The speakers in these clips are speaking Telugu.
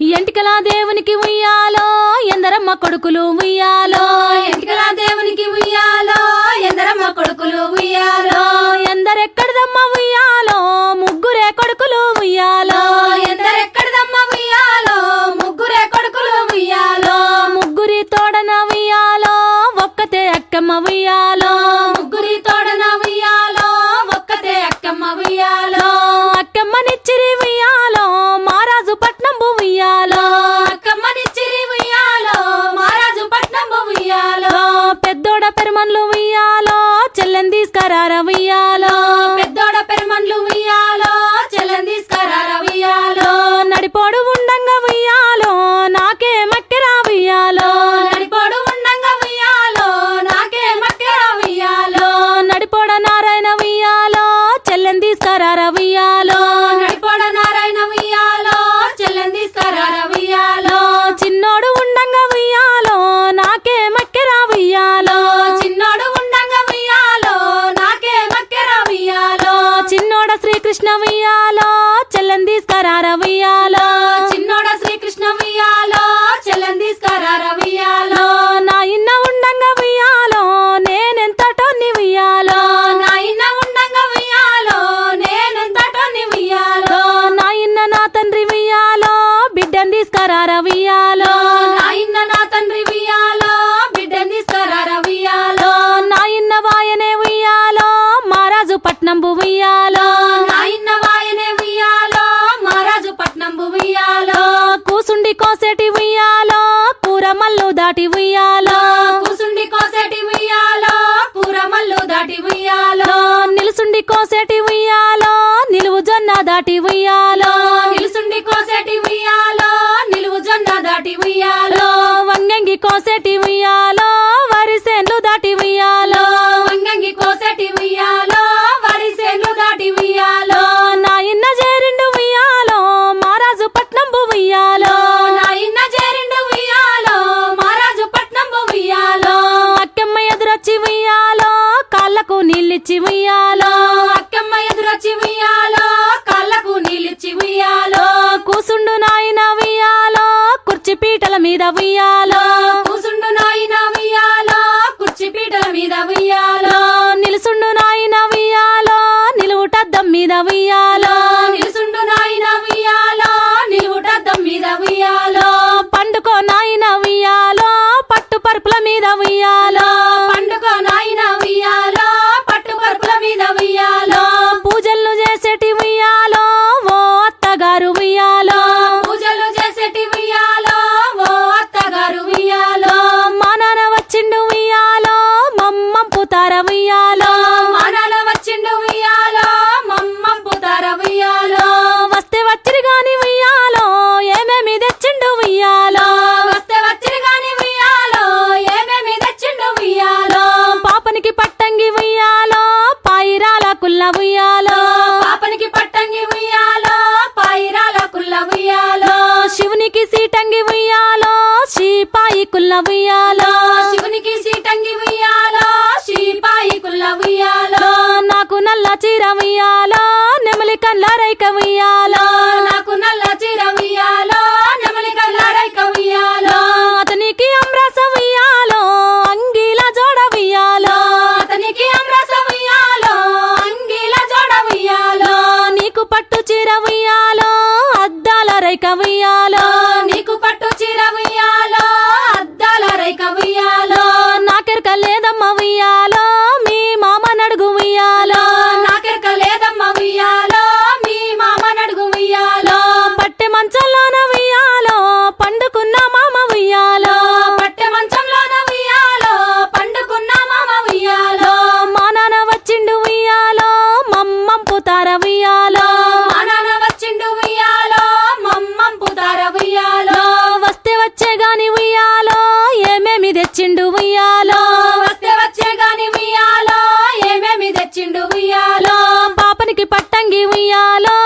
ఎంటికలా దేవునికి ఉయ్యాలో ఎందరమ్మ కొడుకులు ఉయ్యాలో? ఎంటికలా దేవునికి ఉయ్యాలో ఎందరమ్మ కొడుకులు ఉయ్యాలో? ఎందరెక్కడదమ్మ ఉయ్యాలో ముగ్గురే కొడుకులు ఉయ్యాలో? ఎందరెక్కడదమ్మ ఉయ్యాలో ముగ్గురే కొడుకులు ఉయ్యాలో? ముగ్గురి తోడన ఉయ్యాలో ఒక్కతే అక్కమ్మ ఉయ్యాలో? ముగ్గురి తోడన ఉయ్యాలో ఒక్కతే అక్కమ్మ ఉయ్యాలో? అక్కమ్మ నిచ్చిరి ఉయ్యాలో రారవయ్యా దాటి ఉయ్యాలో. కూసుండి కోసేటి ఉయ్యాలో పూరమల్లు దాటి ఉయ్యాలో. నిలుసుండి కోసేటి ఉయ్యాలో నిలువు జొన్న దాటి ఉయ్యాలో. உலவியார் కుల్ల ఉయ్యాలో శివునికి సీటంగి ఉయ్యాలో శ్రీపాయి నాకు నల్ల చీర ఉయ్యాలో నెమలి కళ్ళ రైక ఉయ్యాలో. నాకు నల్ల చీర ఉయ్యాలో నెమలి కళ్ళ రైక ఉయ్యాలో. అతనికి అంగీల జోడ ఉయ్యాలో. అతనికి అమ్రస ఉయ్యాలో అంగీల జోడ నీకు పట్టు చీర ఉయ్యాలో అద్దాల రైక আলো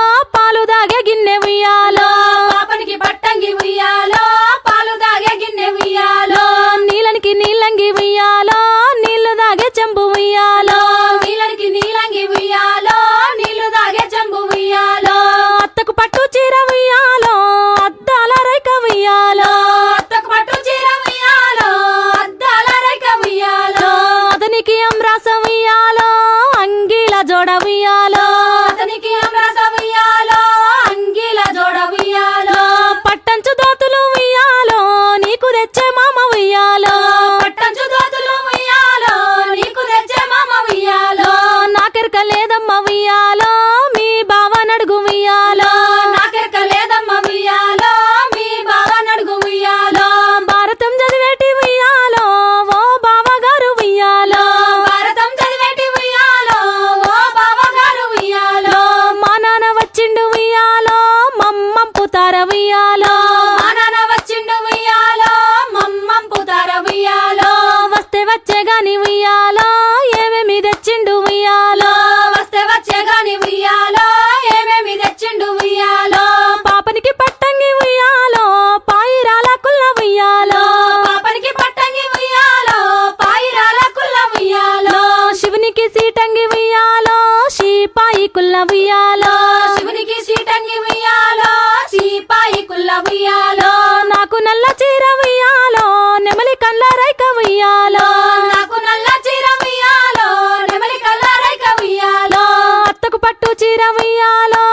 రైకమియ్యాలో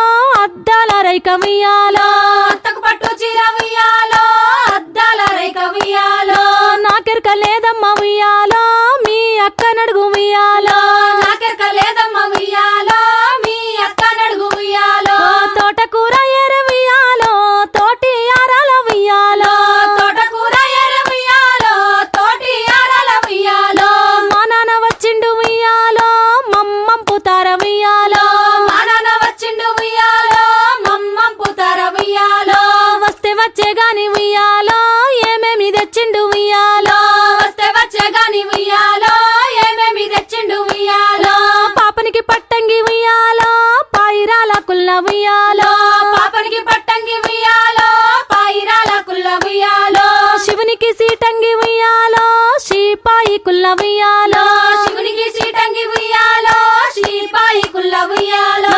అద్దాల రైకమియ్యాలో. పాపనికి పాపడికి పట్టంగి ఉయ్యాలో పాయిరాల కుల్ల ఉయ్యాలో శివునికి సీటంగి ఉయ్యాలో శ్రీపాయి కుల్ల ఉయ్యాలో శివునికి సీటంగి ఉయ్యాలో శ్రీపాయి కుల్ల ఉయ్యాలో